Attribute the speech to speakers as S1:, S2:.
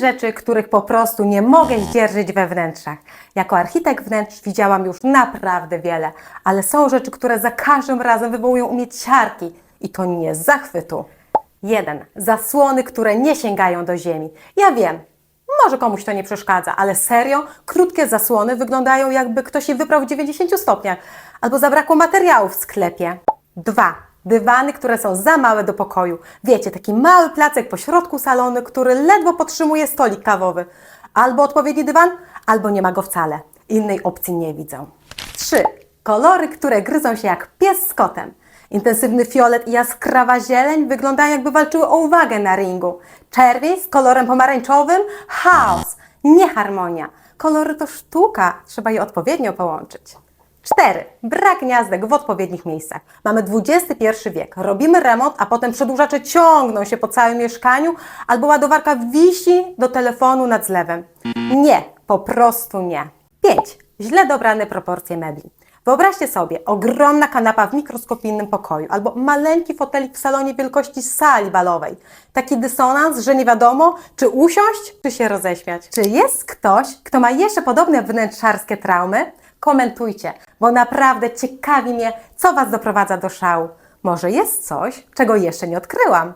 S1: Rzeczy, których po prostu nie mogę zdzierżyć we wnętrzach. Jako architekt wnętrz widziałam już naprawdę wiele, ale są rzeczy, które za każdym razem wywołują u mnie ciarki i to nie z zachwytu. Jeden. Zasłony, które nie sięgają do ziemi. Ja wiem, może komuś to nie przeszkadza, ale serio, krótkie zasłony wyglądają jakby ktoś je wyprał w 90 stopniach albo zabrakło materiału w sklepie. Dwa. Dywany, które są za małe do pokoju. Wiecie, taki mały placek po środku salonu, który ledwo podtrzymuje stolik kawowy. Albo odpowiedni dywan, albo nie ma go wcale. Innej opcji nie widzę. 3. Kolory, które gryzą się jak pies z kotem. Intensywny fiolet i jaskrawa zieleń wyglądają jakby walczyły o uwagę na ringu. Czerwień z kolorem pomarańczowym? Chaos, nie harmonia. Kolory to sztuka, trzeba je odpowiednio połączyć. 4. Brak gniazdek w odpowiednich miejscach. Mamy XXI wiek. Robimy remont, a potem przedłużacze ciągną się po całym mieszkaniu albo ładowarka wisi do telefonu nad zlewem. Nie, po prostu nie. 5. Źle dobrane proporcje mebli. Wyobraźcie sobie ogromna kanapa w mikroskopijnym pokoju albo maleńki fotelik w salonie wielkości sali balowej. Taki dysonans, że nie wiadomo, czy usiąść, czy się roześmiać. Czy jest ktoś, kto ma jeszcze podobne wnętrzarskie traumy? Komentujcie, bo naprawdę ciekawi mnie, co Was doprowadza do szału. Może jest coś, czego jeszcze nie odkryłam.